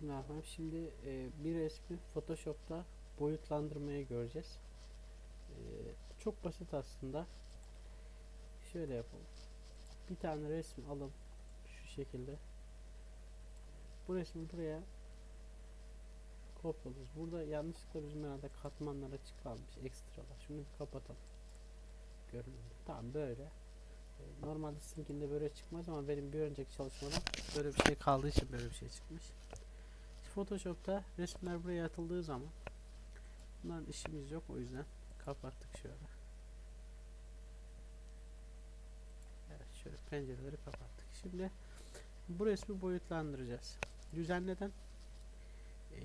Bismillahirrahmanirrahim. Şimdi e, bir resmi Photoshop'ta boyutlandırmayı göreceğiz. E, çok basit aslında. Şöyle yapalım. Bir tane resmi alalım. Şu şekilde. Bu resmi buraya kopyalıyoruz. Burada yanlışlıkla bizim herhalde katmanlar açık kalmış. Ekstralar. Şunu kapatalım. Görünümde. Tamam böyle. E, Normalde sizinkinde böyle çıkmaz ama benim bir önceki çalışmada böyle bir şey kaldığı için böyle bir şey çıkmış. Photoshop'ta resimler buraya atıldığı zaman bunların işimiz yok o yüzden kapattık şöyle. Evet şöyle pencereleri kapattık. Şimdi bu resmi boyutlandıracağız. Düzenleden e,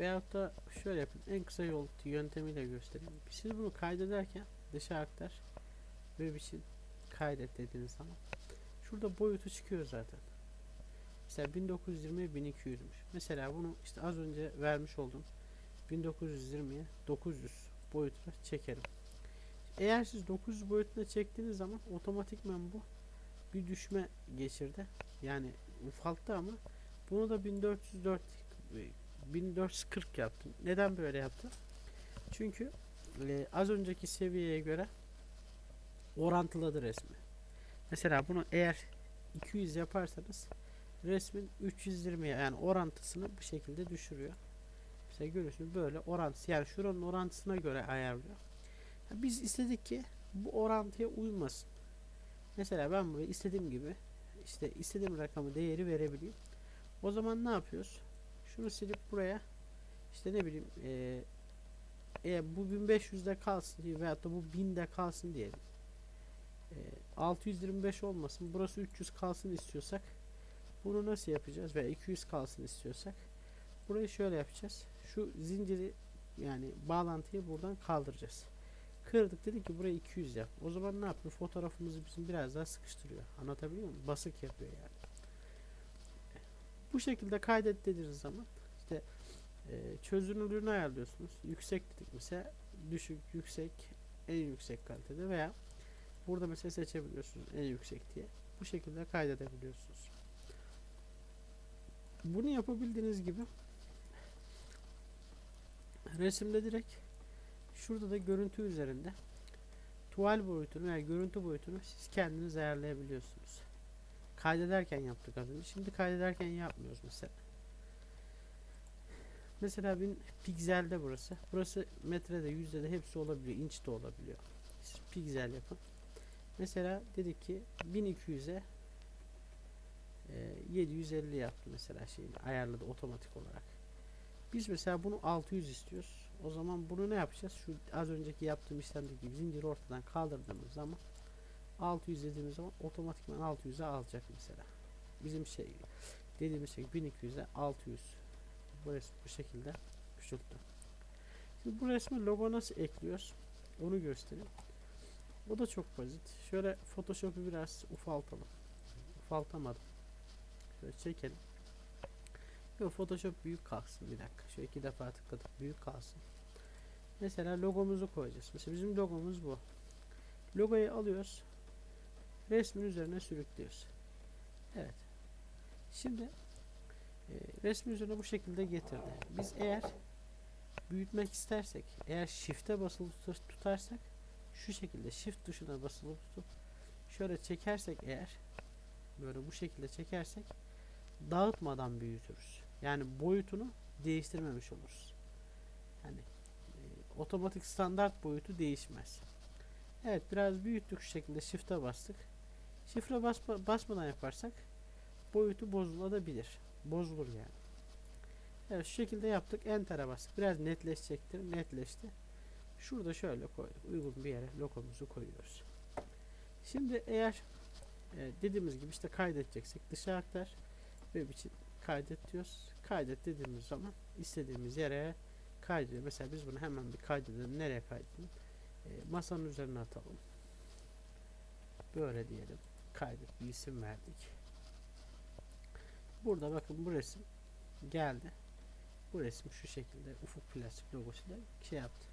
veyahut da şöyle yapın en kısa yol yöntemiyle göstereyim. Siz bunu kaydederken dışa aktar ve bir şey kaydet dediğiniz zaman şurada boyutu çıkıyor zaten. Mesela 1920 1200'müş. Mesela bunu işte az önce vermiş oldum. 1920'ye 900 boyutuna çekerim. Eğer siz 900 boyutuna çektiğiniz zaman otomatikman bu bir düşme geçirdi. Yani ufalttı ama bunu da 1404 1440 yaptım. Neden böyle yaptım? Çünkü e, az önceki seviyeye göre orantıladı resmi. Mesela bunu eğer 200 yaparsanız resmin 320'ye yani orantısını bu şekilde düşürüyor. Mesela görüyorsunuz böyle orantısı yani şuranın orantısına göre ayarlıyor. Ya Biz istedik ki bu orantıya uymasın. Mesela ben buraya istediğim gibi işte istediğim rakamı değeri verebileyim. O zaman ne yapıyoruz? Şunu silip buraya işte ne bileyim eee eğer bu 1500'de kalsın diye veyahut da bu 1000'de kalsın diyelim. Eee 625 olmasın. Burası 300 kalsın istiyorsak bunu nasıl yapacağız? Veya 200 kalsın istiyorsak burayı şöyle yapacağız. Şu zinciri yani bağlantıyı buradan kaldıracağız. Kırdık dedik ki buraya 200 yap. O zaman ne yapıyor? Fotoğrafımızı bizim biraz daha sıkıştırıyor. Anlatabiliyor muyum? Basık yapıyor yani. Bu şekilde kaydet dediğiniz zaman işte e, çözünürlüğünü ayarlıyorsunuz. Yüksek dedik mesela düşük, yüksek, en yüksek kalitede veya burada mesela seçebiliyorsunuz en yüksek diye. Bu şekilde kaydedebiliyorsunuz. Bunu yapabildiğiniz gibi resimde direkt şurada da görüntü üzerinde tuval boyutunu veya görüntü boyutunu siz kendiniz ayarlayabiliyorsunuz. Kaydederken yaptık az önce. Şimdi kaydederken yapmıyoruz mesela. Mesela bin pikselde burası. Burası metrede, yüzde de hepsi olabiliyor. inç de olabiliyor. Siz piksel yapın. Mesela dedik ki 1200'e e, 750 yaptı mesela şeyini ayarladı otomatik olarak. Biz mesela bunu 600 istiyoruz. O zaman bunu ne yapacağız? Şu az önceki yaptığım işlemdeki gibi zinciri ortadan kaldırdığımız zaman 600 dediğimiz zaman otomatikman 600'e alacak mesela. Bizim şey dediğimiz şey 1200'e 600. Bu resmi bu şekilde küçülttüm. Şimdi bu resmi logo nasıl ekliyoruz? Onu göstereyim. O da çok basit. Şöyle Photoshop'u biraz ufaltalım. Ufaltamadım. Şöyle çekelim. Yok Photoshop büyük kalsın bir dakika. Şöyle iki defa tıkladık büyük kalsın. Mesela logomuzu koyacağız. Mesela bizim logomuz bu. Logoyu alıyoruz. Resmin üzerine sürüklüyoruz. Evet. Şimdi e, resmin üzerine bu şekilde getirdi. Biz eğer büyütmek istersek, eğer shift'e basılı tutar- tutarsak şu şekilde shift tuşuna basılı tutup şöyle çekersek eğer böyle bu şekilde çekersek dağıtmadan büyütürüz. Yani boyutunu değiştirmemiş oluruz. Yani e, otomatik standart boyutu değişmez. Evet biraz büyüttük şu şekilde shift'e bastık. Shift'e basma, basmadan yaparsak boyutu bozulabilir. Bozulur yani. Evet şu şekilde yaptık. Enter'a bastık. Biraz netleşecektir. Netleşti. Şurada şöyle koyduk. Uygun bir yere logomuzu koyuyoruz. Şimdi eğer e, dediğimiz gibi işte kaydedeceksek dışa aktar web için kaydet diyoruz. Kaydet dediğimiz zaman istediğimiz yere kaydediyor. Mesela biz bunu hemen bir kaydedelim. Nereye kaydedelim? E, masanın üzerine atalım. Böyle diyelim. Kaydet bir isim verdik. Burada bakın bu resim geldi. Bu resim şu şekilde ufuk plastik logosuyla şey yaptı.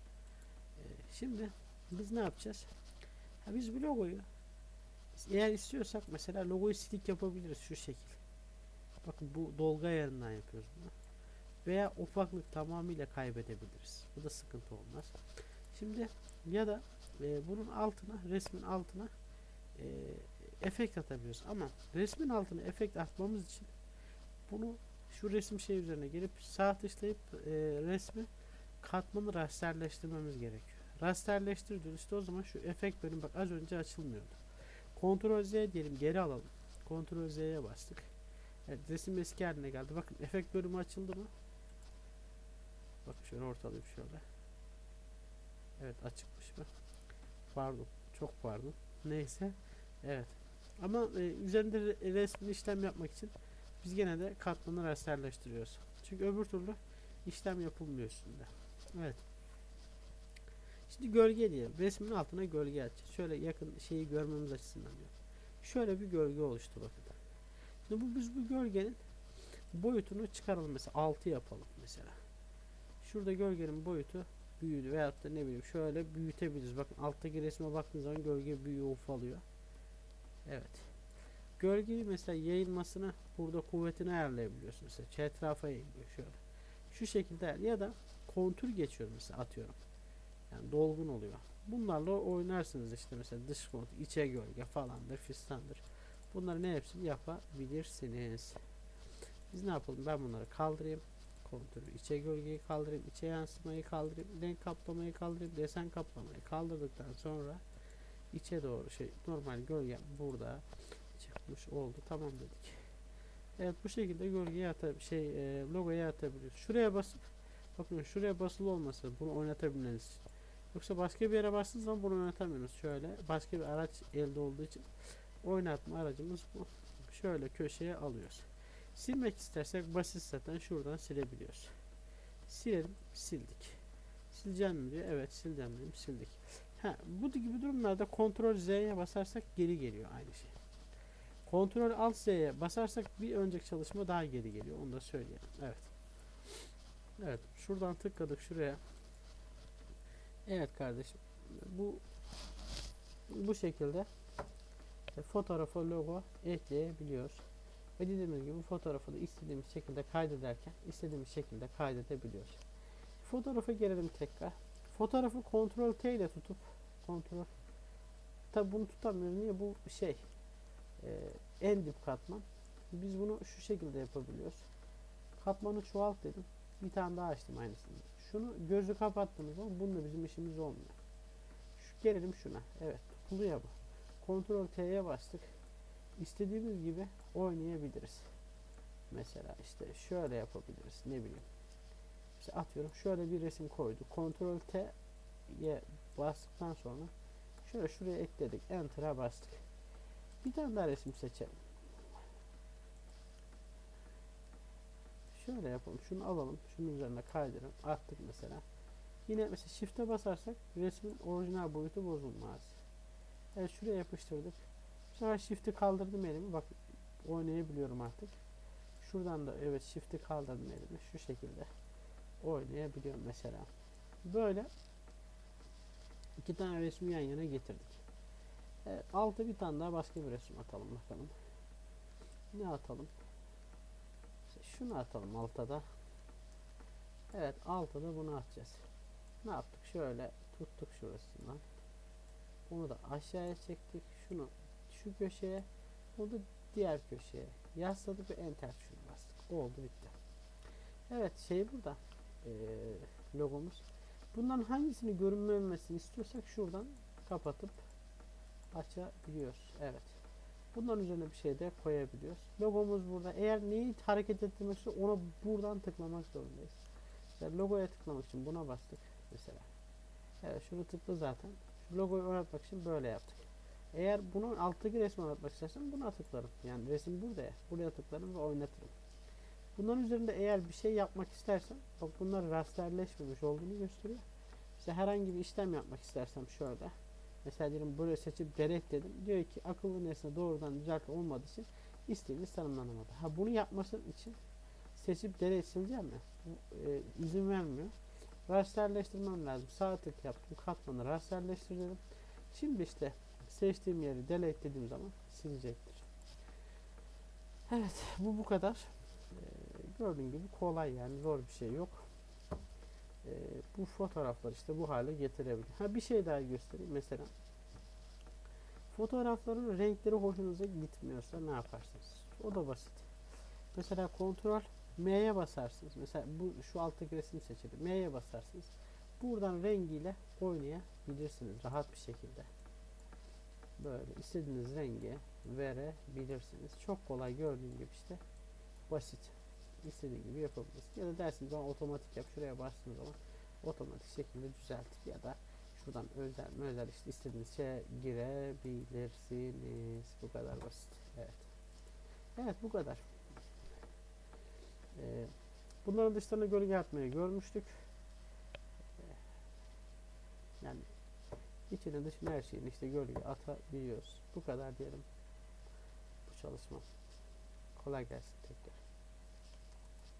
E, şimdi biz ne yapacağız? Ha, biz bu logoyu eğer istiyorsak mesela logoyu silik yapabiliriz şu şekil. Bakın bu dolgu ayarından yapıyoruz bunu. veya ufaklık tamamıyla kaybedebiliriz. Bu da sıkıntı olmaz. Şimdi ya da e, bunun altına resmin altına e, efekt atabiliyoruz ama resmin altına efekt atmamız için bunu şu resim şey üzerine gelip sağ tıklayıp e, resmi katmanı rasterleştirmemiz gerekiyor. Rasterleştir diyoruz. İşte o zaman şu efekt bölüm bak az önce açılmıyordu. Ctrl Z diyelim geri alalım. Ctrl Z'ye bastık. Evet resim eski haline geldi. Bakın efekt bölümü açıldı mı? Bak şöyle ortalayayım şöyle. Evet açıkmış mı? Pardon. Çok pardon. Neyse. Evet. Ama e, üzerinde re- resmin işlem yapmak için biz gene de katmanı rasterleştiriyoruz. Çünkü öbür türlü işlem yapılmıyor üstünde. Evet. Şimdi gölge diyelim. Resmin altına gölge açacağız. Şöyle yakın şeyi görmemiz açısından diyor. Şöyle bir gölge oluştu bakın. Şimdi bu biz bu gölgenin boyutunu çıkaralım mesela 6 yapalım mesela. Şurada gölgenin boyutu büyüdü veyahut da ne bileyim şöyle büyütebiliriz. Bakın alttaki resme baktığınız zaman gölge büyüyor ufalıyor. Evet. Gölgeyi mesela yayılmasını burada kuvvetini ayarlayabiliyorsunuz. Mesela etrafa yayılıyor şöyle. Şu şekilde ya da kontür geçiyor mesela atıyorum. Yani dolgun oluyor. Bunlarla oynarsınız işte mesela dış kontür, içe gölge falandır, fistandır. Bunların hepsini yapabilirsiniz. Biz ne yapalım? Ben bunları kaldırayım. Kontürü, içe gölgeyi kaldırayım, içe yansımayı kaldırayım, renk kaplamayı kaldırayım, desen kaplamayı kaldırdıktan sonra içe doğru şey normal gölge burada çıkmış oldu. Tamam dedik. Evet bu şekilde gölgeye ata şey e, logoya atabiliyoruz. Şuraya basıp bakın şuraya basılı olması bunu oynatabilmeniz. Yoksa başka bir yere bastığınız zaman bunu oynatamıyoruz. Şöyle başka bir araç elde olduğu için oynatma aracımız bu. Şöyle köşeye alıyoruz. Silmek istersek basit zaten şuradan silebiliyoruz. Silelim, sildik. Sileceğim mi diyor. Evet sileceğim dedim, sildik. Ha, bu gibi durumlarda Ctrl Z'ye basarsak geri geliyor aynı şey. Ctrl Alt Z'ye basarsak bir önceki çalışma daha geri geliyor. Onu da söyleyelim. Evet. Evet. Şuradan tıkladık şuraya. Evet kardeşim. Bu bu şekilde e, fotoğrafa logo ekleyebiliyoruz. Ve dediğimiz gibi bu fotoğrafı da istediğimiz şekilde kaydederken istediğimiz şekilde kaydedebiliyoruz. Fotoğrafa gelelim tekrar. Fotoğrafı Ctrl T ile tutup Ctrl Tabi bunu tutamıyoruz. Niye? Bu şey e, en dip katman. Biz bunu şu şekilde yapabiliyoruz. Katmanı çoğalt dedim. Bir tane daha açtım aynısını. Şunu gözü kapattığımız zaman bununla bizim işimiz olmuyor. Şu, gelelim şuna. Evet. Tutulu ya bu. Ctrl T'ye bastık. İstediğimiz gibi oynayabiliriz. Mesela işte şöyle yapabiliriz. Ne bileyim. İşte atıyorum şöyle bir resim koyduk. Ctrl T'ye bastıktan sonra şöyle şuraya ekledik. Enter'a bastık. Bir tane daha resim seçelim. Şöyle yapalım. Şunu alalım. Şunun üzerine kaydırın. Attık mesela. Yine mesela shift'e basarsak resmin orijinal boyutu bozulmaz. Evet şuraya yapıştırdık. Bu sefer shift'i kaldırdım elimi. Bak oynayabiliyorum artık. Şuradan da evet shift'i kaldırdım elimi. Şu şekilde oynayabiliyorum mesela. Böyle iki tane resmi yan yana getirdik. Evet, altı bir tane daha başka bir resim atalım bakalım. Ne atalım? Şunu atalım alta da. Evet alta da bunu atacağız. Ne yaptık? Şöyle tuttuk şurasından. Bunu da aşağıya çektik. Şunu şu köşeye, bunu da diğer köşeye yasladık ve enter tuşuna bastık. Oldu bitti. Evet şey burada. Ee, logomuz. Bundan hangisini görünmemesini istiyorsak şuradan kapatıp açabiliyoruz. Evet. Bunların üzerine bir şey de koyabiliyoruz. Logomuz burada. Eğer neyi hareket ettirmek istiyor ona buradan tıklamak zorundayız. Mesela logoya tıklamak için buna bastık mesela. Evet şunu tıkla zaten. Logoyu oynatmak için böyle yaptık. Eğer bunun alttaki resmi oynatmak istersen buna tıklarım. Yani resim burada ya. Buraya tıklarım ve oynatırım. Bunların üzerinde eğer bir şey yapmak istersen bak bunlar rasterleşmemiş olduğunu gösteriyor. İşte herhangi bir işlem yapmak istersem şöyle. Mesela diyelim buraya seçip delete dedim. Diyor ki akıllı nesne doğrudan düzelt olmadığı için istediğiniz tanımlanamadı. Ha bunu yapması için seçip delete sileceğim mi? E, izin vermiyor. Rasterleştirmem lazım. Sağ tık yaptım. Katmanı rasterleştir dedim. Şimdi işte seçtiğim yeri delete dediğim zaman silecektir. Evet bu bu kadar. Ee, Gördüğün gibi kolay yani zor bir şey yok. Ee, bu fotoğraflar işte bu hale getirebilir. Ha bir şey daha göstereyim mesela. Fotoğrafların renkleri hoşunuza gitmiyorsa ne yaparsınız? O da basit. Mesela kontrol M'ye basarsınız. Mesela bu şu alttaki resim seçili. M'ye basarsınız. Buradan rengiyle oynayabilirsiniz rahat bir şekilde. Böyle istediğiniz rengi verebilirsiniz. Çok kolay gördüğün gibi işte basit. İstediğin gibi yapabilirsiniz. Ya da dersiniz bana otomatik yap. Şuraya bastığınız zaman otomatik şekilde düzeltir ya da şuradan özel özel işte istediğiniz şeye girebilirsiniz. Bu kadar basit. Evet. Evet bu kadar. Ee, bunların dışlarına gölge atmayı görmüştük. Ee, Yani içine dışına her şeyin işte gölge atabiliyoruz. Bu kadar diyelim. Bu çalışma. Kolay gelsin tekrar.